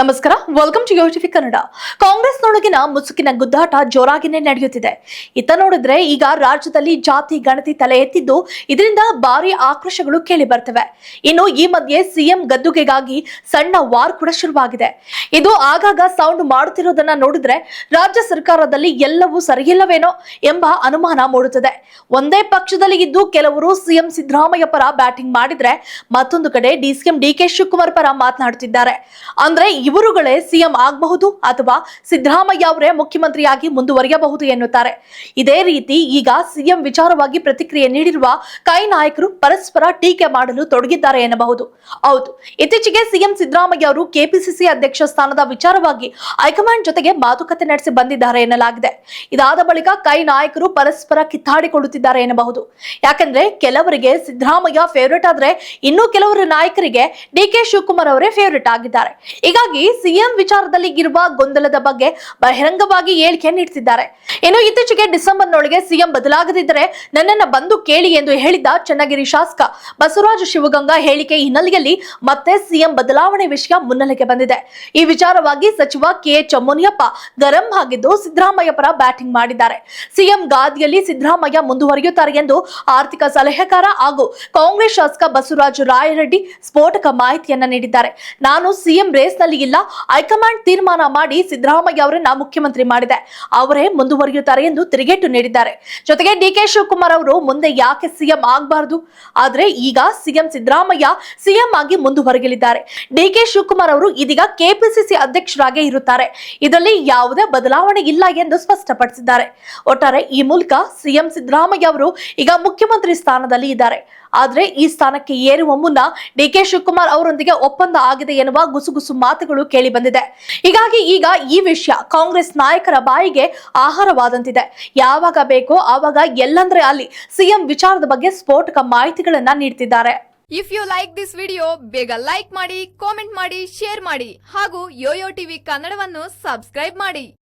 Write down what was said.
ನಮಸ್ಕಾರ welcome to ಯೋಟಿಫಿ ಕನ್ನಡ. ಕಾಂಗ್ರೆಸ್ನೊಳಗಿನ ಮುಸುಕಿನ ಗುದ್ದಾಟ ಜೋರಾಗಿನೇ ನಡೆಯುತ್ತಿದೆ. ಇತ್ತ ನೋಡಿದ್ರೆ ಈಗ ರಾಜ್ಯದಲ್ಲಿ ಜಾತಿ, ಗಣತಿ ತಲೆ ಎತ್ತಿದ್ದು ಇದರಿಂದ ಭಾರಿ ಆಕ್ರೋಶಗಳು ಕೇಳಿ ಬರ್ತವೆ. ಇನ್ನು ಈ ಮಧ್ಯೆ ಸಿಎಂ ಗದ್ದುಗೆಗಾಗಿ ಸಣ್ಣ ವಾರ್ ಕೂಡ ಶುರುವಾಗಿದೆ. ಇದು ಆಗಾಗ ಸೌಂಡ್ ಮಾಡುತ್ತಿರೋದನ್ನ ನೋಡಿದ್ರೆ ರಾಜ್ಯ ಸರ್ಕಾರದಲ್ಲಿ ಎಲ್ಲವೂ ಸರಿಯಿಲ್ಲವೇನೋ ಎಂಬ ಅನುಮಾನ ಮೂಡುತ್ತದೆ. ಒಂದೇ ಪಕ್ಷದಲ್ಲಿ ಇದ್ದು ಕೆಲವರು ಸಿಎಂ ಸಿದ್ದರಾಮಯ್ಯ ಪರ ಬ್ಯಾಟಿಂಗ್ ಮಾಡಿದ್ರೆ ಮತ್ತೊಂದು ಕಡೆ ಡಿಸಿಎಂ ಡಿಕೆ ಶಿವಕುಮಾರ್ ಪರ ಮಾತನಾಡುತ್ತಿದ್ದಾರೆ. ಅಂದ್ರೆ ಇವರುಗಳೇ ಸಿಎಂ ಆಗಬಹುದು ಅಥವಾ ಸಿದ್ದರಾಮಯ್ಯ ಅವರೇ ಮುಖ್ಯಮಂತ್ರಿಯಾಗಿ ಮುಂದುವರಿಯಬಹುದು ಎನ್ನುತ್ತಾರೆ. ಇದೇ ರೀತಿ ಈಗ ಸಿಎಂ ವಿಚಾರವಾಗಿ ಪ್ರತಿಕ್ರಿಯೆ ನೀಡಿರುವ ಕೈ ನಾಯಕರು ಪರಸ್ಪರ ಟೀಕೆ ಮಾಡಲು ತೊಡಗಿದ್ದಾರೆ ಎನ್ನಬಹುದು. ಹೌದು, ಇತ್ತೀಚೆಗೆ ಸಿಎಂ ಸಿದ್ದರಾಮಯ್ಯ ಅವರು ಕೆಪಿಸಿಸಿ ಅಧ್ಯಕ್ಷ ಸ್ಥಾನದ ವಿಚಾರವಾಗಿ ಹೈಕಮಾಂಡ್ ಜೊತೆಗೆ ಮಾತುಕತೆ ನಡೆಸಿ ಬಂದಿದ್ದಾರೆ ಎನ್ನಲಾಗಿದೆ. ಇದಾದ ಬಳಿಕ ಕೈ ನಾಯಕರು ಪರಸ್ಪರ ಕಿತ್ತಾಡಿಕೊಳ್ಳುತ್ತಿದ್ದಾರೆ ಎನ್ನಬಹುದು. ಯಾಕಂದ್ರೆ ಕೆಲವರಿಗೆ ಸಿದ್ದರಾಮಯ್ಯ ಫೇವರೇಟ್ ಆದ್ರೆ ಇನ್ನು ಕೆಲವರು ನಾಯಕರಿಗೆ ಡಿ ಕೆ ಶಿವಕುಮಾರ್ ಅವರೇ ಫೇವರೇಟ್ ಆಗಿದ್ದಾರೆ. ಹೀಗಾಗಿ ಸಿಎಂ ವಿಚಾರದಲ್ಲಿ ಇರುವ ಗೊಂದಲದ ಬಗ್ಗೆ ಬಹಿರಂಗವಾಗಿ ಹೇಳಿಕೆ ನೀಡುತ್ತಿದ್ದಾರೆ ಇನ್ನು ಇತ್ತೀಚೆಗೆ ಡಿಸೆಂಬರ್ನೊಳಗೆ ಸಿಎಂ ಬದಲಾಗದಿದ್ದರೆ ನನ್ನನ್ನ ಬಂದು ಕೇಳಿ ಎಂದು ಹೇಳಿದ್ದ ಚನ್ನಗಿರಿ ಶಾಸಕ ಬಸವರಾಜ ಶಿವಗಂಗಾ ಹೇಳಿಕೆ ಹಿನ್ನೆಲೆಯಲ್ಲಿ ಮತ್ತೆ ಸಿಎಂ ಬದಲಾವಣೆ ವಿಷಯ ಮುನ್ನೆಲೆಗೆ ಬಂದಿದೆ. ಈ ವಿಚಾರವಾಗಿ ಸಚಿವ ಕೆ ಚಮ್ಮುನಿಯಪ್ಪ ಗರಂ ಆಗಿದ್ದು ಸಿದ್ದರಾಮಯ್ಯ ಪರ ಬ್ಯಾಟಿಂಗ್ ಮಾಡಿದ್ದಾರೆ. ಸಿಎಂ ಗಾದಿಯಲ್ಲಿ ಸಿದ್ದರಾಮಯ್ಯ ಮುಂದುವರಿಯುತ್ತಾರೆ ಎಂದು ಆರ್ಥಿಕ ಸಲಹೆಗಾರ ಹಾಗೂ ಕಾಂಗ್ರೆಸ್ ಶಾಸಕ ಬಸವರಾಜ ರಾಯರೆಡ್ಡಿ ಸ್ಫೋಟಕ ಮಾಹಿತಿಯನ್ನ ನೀಡಿದ್ದಾರೆ. ನಾನು ಸಿಎಂ ರೇಸ್ನಲ್ಲಿ ಇಲ್ಲ. ಹೈಕಮಾಂಡ್ ತೀರ್ಮಾನ ಮಾಡಿ ಸಿದ್ದರಾಮಯ್ಯ ಅವರನ್ನ ಮುಖ್ಯಮಂತ್ರಿ ಮಾಡಿದೆ. ಅವರೇ ಮುಂದುವರಿಯುತ್ತಾರೆ ಎಂದು ತಿರುಗೇಟು ನೀಡಿದ್ದಾರೆ. ಜೊತೆಗೆ ಡಿಕೆ ಶಿವಕುಮಾರ್ ಅವರು ಮುಂದೆ ಯಾಕೆ ಸಿಎಂ ಆಗಬಾರದು? ಆದ್ರೆ ಈಗ ಸಿಎಂ ಸಿದ್ದರಾಮಯ್ಯ ಸಿಎಂ ಆಗಿ ಮುಂದುವರಿಯಲಿದ್ದಾರೆ. ಡಿಕೆ ಶಿವಕುಮಾರ್ ಅವರು ಇದೀಗ ಕೆಪಿಸಿಸಿ ಅಧ್ಯಕ್ಷರಾಗೇ ಇರುತ್ತಾರೆ. ಇದರಲ್ಲಿ ಯಾವುದೇ ಬದಲಾವಣೆ ಇಲ್ಲ ಎಂದು ಸ್ಪಷ್ಟಪಡಿಸಿದ್ದಾರೆ. ಒಟ್ಟಾರೆ ಈ ಮೂಲಕ ಸಿಎಂ ಸಿದ್ದರಾಮಯ್ಯ ಅವರು ಈಗ ಮುಖ್ಯಮಂತ್ರಿ ಸ್ಥಾನದಲ್ಲಿ ಇದ್ದಾರೆ. ಆದ್ರೆ ಈ ಸ್ಥಾನಕ್ಕೆ ಏರುವ ಮುನ್ನ ಡಿಕೆ ಶಿವಕುಮಾರ್ ಅವರೊಂದಿಗೆ ಒಪ್ಪಂದ ಆಗಿದೆ ಎನ್ನುವ ಗುಸುಗುಸು ಮಾತುಗಳು ಕೇಳಿ ಬಂದಿದೆ. ಹೀಗಾಗಿ ಈಗ ಈ ವಿಷಯ ಕಾಂಗ್ರೆಸ್ ನಾಯಕರ ಬಾಯಿಗೆ ಆಹಾರವಾದಂತಿದೆ. ಯಾವಾಗ ಬೇಕೋ ಆವಾಗ ಎಲ್ಲಂದ್ರೆ ಅಲ್ಲಿ ಸಿಎಂ ವಿಚಾರದ ಬಗ್ಗೆ ಸ್ಫೋಟಕ ಮಾಹಿತಿಗಳನ್ನ ನೀಡ್ತಿದ್ದಾರೆ. If you like this video ಬೇಗ ಲೈಕ್ ಮಾಡಿ ಕಾಮೆಂಟ್ ಮಾಡಿ ಶೇರ್ ಮಾಡಿ ಹಾಗೂ ಯೋಯೋ ಟಿವಿ ಕನ್ನಡವನ್ನು ಸಬ್ಸ್ಕ್ರೈಬ್ ಮಾಡಿ.